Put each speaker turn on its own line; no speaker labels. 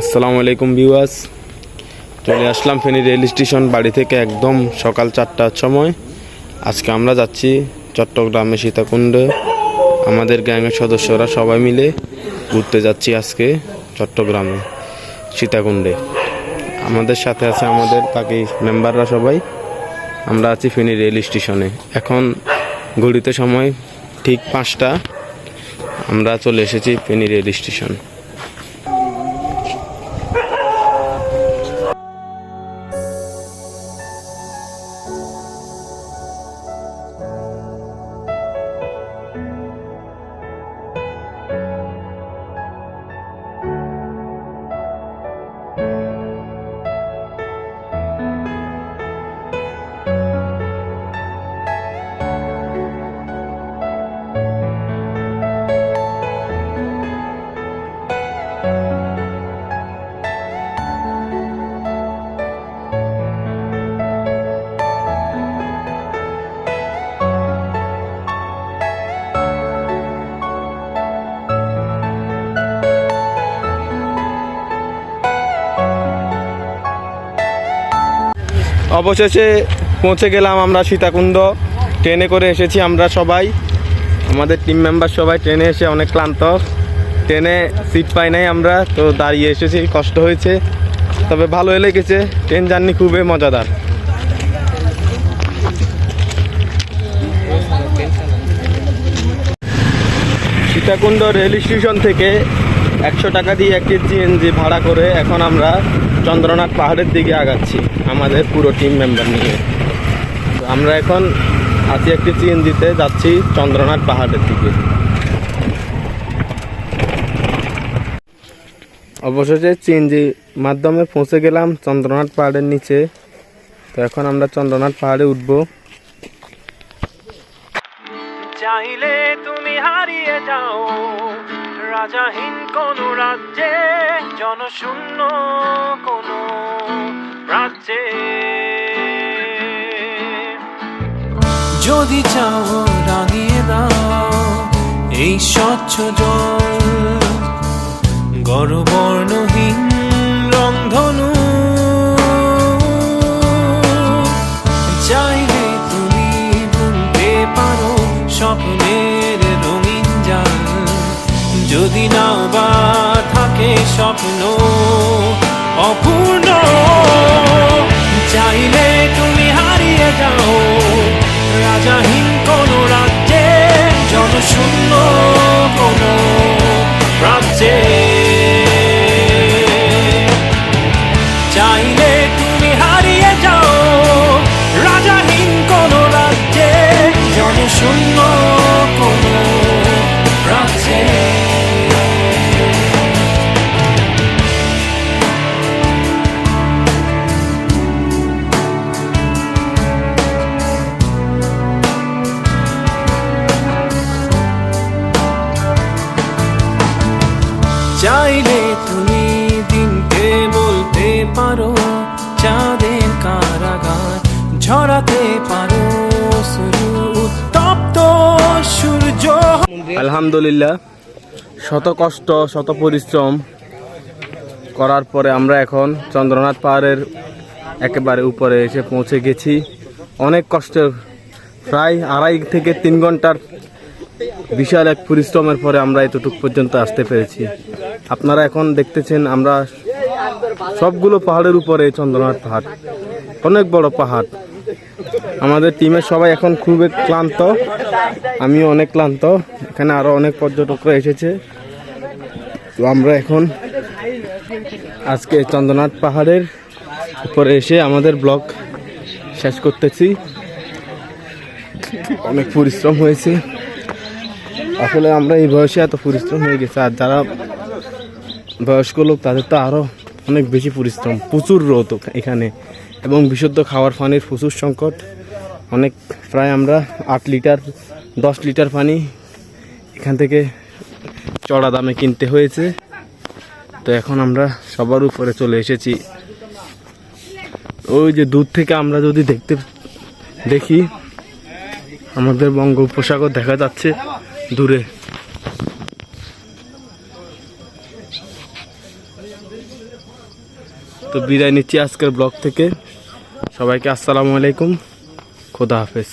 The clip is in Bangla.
আসসালামু আলাইকুম ভিউয়ার্স। চলে আসলাম ফেনী রেল স্টেশন বাড়ি থেকে একদম সকাল চারটার সময়। আজকে আমরা যাচ্ছি চট্টগ্রামে সীতাকুণ্ড। আমাদের গ্যাংয়ের সদস্যরা সবাই মিলে ঘুরতে যাচ্ছি আজকে চট্টগ্রামে, সীতাকুণ্ডে। আমাদের সাথে আছে আমাদের বাকি মেম্বাররা সবাই। আমরা আছি ফেনী রেল স্টেশনে। এখন ঘড়িতে সময় ঠিক পাঁচটা। আমরা চলে এসেছি ফেনী রেল স্টেশন। অবশেষে পৌঁছে গেলাম আমরা সীতাকুণ্ড। ট্রেনে করে এসেছি আমরা সবাই। আমাদের টিম মেম্বার সবাই ট্রেনে এসে অনেক ক্লান্ত। ট্রেনে সিট পাই নাই আমরা, তো দাঁড়িয়ে এসেছি, কষ্ট হয়েছে। তবে ভালোই লেগেছে, ট্রেন জার্নি খুবই মজাদার। সীতাকুণ্ড রেল স্টেশন থেকে একশো টাকা দিয়ে একটি সিএনজি ভাড়া করে এখন আমরা চন্দ্রনাথ পাহাড়ের দিকে আগাচ্ছি, আমাদের পুরো টিম মেম্বার নিয়ে। আমরা এখন আছি একটি সিএনজিতে যাচ্ছি চন্দ্রনাথ পাহাড়ের দিকে। অবশেষে সিএনজি মাধ্যমে পৌঁছে গেলাম চন্দ্রনাথ পাহাড়ের নিচে। তো এখন আমরা চন্দ্রনাথ পাহাড়ে উঠবো।
চাইলে তুমি হারিয়ে যাও। রাজাহীন কোন রাজ্যে জনশূন্য কোন রাজ্যে। যদি চাও রাগিয়ে দাও এই স্বচ্ছ জল গর্বর্ণহীন স্বপ্ন, অপূর্ণ। চাইলে তুমি হারিয়ে যাও, রাজাহীন কোন রাজ্যে, জনশূন্য কোন রাজ্যে। চাইলে তুমি হারিয়ে যাও, রাজাহীন কোন রাজ্যে, জনশূন্য চাইলে তুমি দিনকে বলতে পারো? চাঁদের কারাগার ঝরাতে পারো শুরু উত্তপ্ত সূর্য।
আলহামদুলিল্লাহ, শত কষ্ট, শত পরিশ্রম করার পরে আমরা এখন চন্দ্রনাথ পাহাড়ের একেবারে উপরে এসে পৌঁছে গেছি। অনেক কষ্টের প্রায় আড়াই থেকে তিন ঘণ্টার বিশাল এক পরিশ্রমের পরে আমরা এতটুকু পর্যন্ত আসতে পেরেছি। আপনারা এখন দেখতেছেন আমরা সবগুলো পাহাড়ের উপরে চন্দ্রনাথ পাহাড়। অনেক বড় পাহাড়। আমাদের টিমের সবাই এখন খুবই ক্লান্ত। আমিও অনেক ক্লান্ত। এখানে আরও অনেক পর্যটকরা এসেছে। তো আমরা এখন আজকে চন্দ্রনাথ পাহাড়ের উপরে এসে আমাদের ব্লগ শেষ করতেছি। অনেক পরিশ্রম হয়েছে। আসলে আমরা এই বয়সে এত পরিশ্রম হয়ে গেছে। আর যারা বয়স্ক লোক, তাদের তো আরও অনেক বেশি পরিশ্রম। প্রচুর রোদ এখানে। এবং বিশুদ্ধ খাওয়ার পানির প্রচুর সংকট। অনেক, প্রায় আমরা আট লিটার, দশ লিটার পানি এখান থেকে চড়া দামে কিনতে হয়েছে। তো এখন আমরা সবার উপরে চলে এসেছি। ওই যে দূর থেকে আমরা যদি দেখতে, দেখি, আমাদের বঙ্গোপসাগর দেখা যাচ্ছে দূরে। তো বিদায় নিচ্ছি আজকের ব্লগ থেকে। সবাইকে আসসালামু আলাইকুম। খোদা হাফেজ।